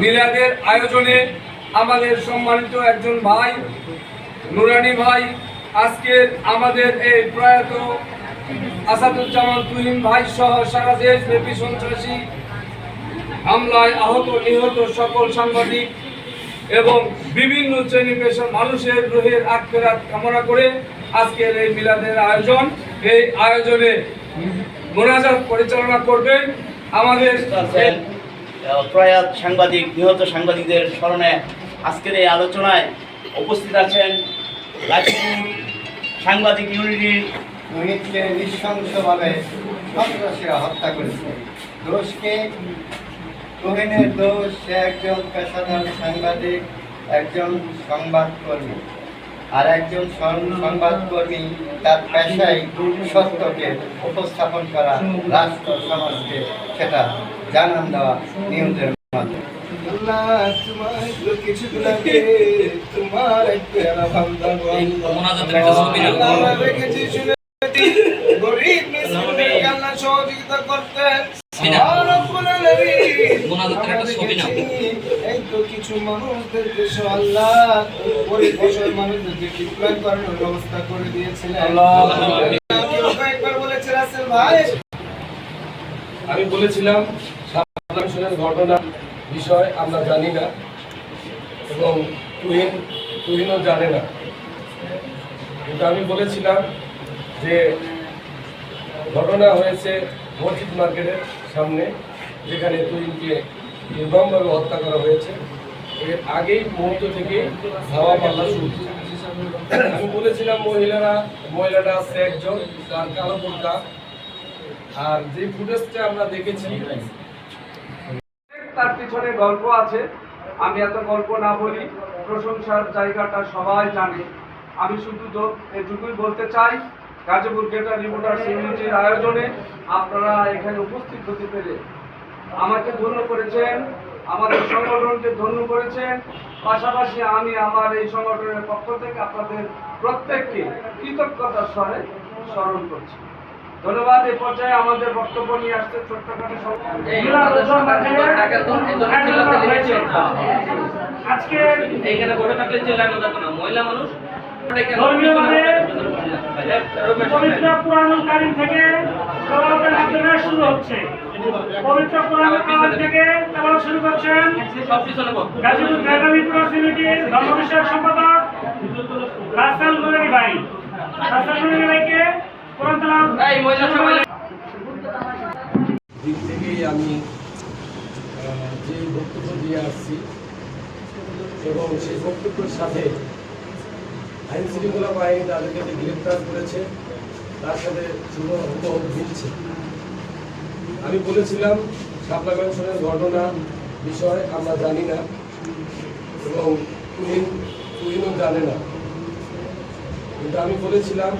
মিলাদের আয়োজনে আমাদের সম্মানিত একজন ভাই, নুরানি ভাই আজকের আমাদের এই প্রয়াত আসাদুজ্জামান তুহিন ভাই সহ সারা দেশ ব্যাপী সন্ত্রাসী হামলায় আহত, নিহত সকল সাংবাদিক এবং বিভিন্ন শ্রেণি পেশার মানুষের রোহের আত্মেরাত কামনা করে আজকের এই মিলাদের আয়োজন এই আয়োজনে মোনাজাত পরিচালনা করবেন আমাদের আছেন প্রয়াত সাংবাদিক নিহত সাংবাদিকদের স্মরণে আজকের এই আলোচনায় উপস্থিত আছেন সাংবাদিক ইউনিটির রোহিতকে নৃশংসভাবে সন্ত্রাসীরা হত্যা করেছে। দোষকে রোহিণের দোষ সে একজন পেশাদার সাংবাদিক একজন সংবাদকর্মী। আর একজন সংবাদকর্মী তার পেশায় সত্যকে উপস্থাপন করা রাষ্ট্র সমাজকে সেটা জানান দেওয়া নিউজের মাধ্যমে। সহযোগিতা এই তো কিছু মানুষদের দেশে আল্লাহ মানুষদেরকে করানোর ব্যবস্থা করে দিয়েছিলেন? কেউ বলেছে রাসেল ভাই? আমি বলেছিলাম ঘটনা বিষয় আমরা জানি না এবং তুহিন তুহিনও জানে না। কিন্তু আমি বলেছিলাম যে ঘটনা হয়েছে মসজিদ মার্কেটের সামনে যেখানে তুহিনকে নির্মমভাবে হত্যা করা হয়েছে। এর আগেই মুহূর্ত থেকে ধাওয়া পাল্লা শুরু আমি বলেছিলাম মহিলারা, মহিলাটা আছে একজন, তার কালো বোরকা আর যে ফুটেজটা আমরা দেখেছি, তার পিছনে গল্প আছে। আমি এত গল্প না বলি, প্রশংসার জায়গাটা সবাই জানে। আমি শুধু তো- এটুকুই বলতে চাই, গাজীপুর গেটার রিপোর্টার ইউনিটির আয়োজনে আপনারা এখানে উপস্থিত হতে পেরে আমাকে ধন্য করেছেন আমাদের সংগঠনকে ধন্য করেছেন। পাশাপাশি আমি আমার এই সংগঠনের পক্ষ থেকে আপনাদের প্রত্যেককে কৃতজ্ঞতার স্বরে স্মরণ করছি। ধন্যবাদ এই পর্যায়ে আমাদের বক্তব্য নিয়ে আসছে ছোট্টখাটো আজকে এইখানে বসে থাকলে না। মহিলা মানুষ পবিত্র পুরাণ কারিম থেকে শুরু হচ্ছে। পবিত্র কারিম থেকে তেলাওয়াত শুরু করছেন। গাজীপুর ইউনিভার্সিটির ধর্ম বিষয়ক সম্পাদক রাসেল নুরানি ভাই। রাসেল নুরানি ভাইকে কোরআন তেলাওয়াত। এই মহিলা সবাই দিক থেকেই আমি যে বক্তব্য দিয়ে আসছি এবং সেই বক্তব্যের সাথে আইন শৃঙ্খলা বাহিনী তাদেরকে গ্রেপ্তার করেছে তার সাথে শুভ হুবহু মিলছে। আমি বলেছিলাম শাপলা ম্যানশনের ঘটনা বিষয় আমরা জানি না এবং তুহিন তুহিনও জানে না। কিন্তু আমি বলেছিলাম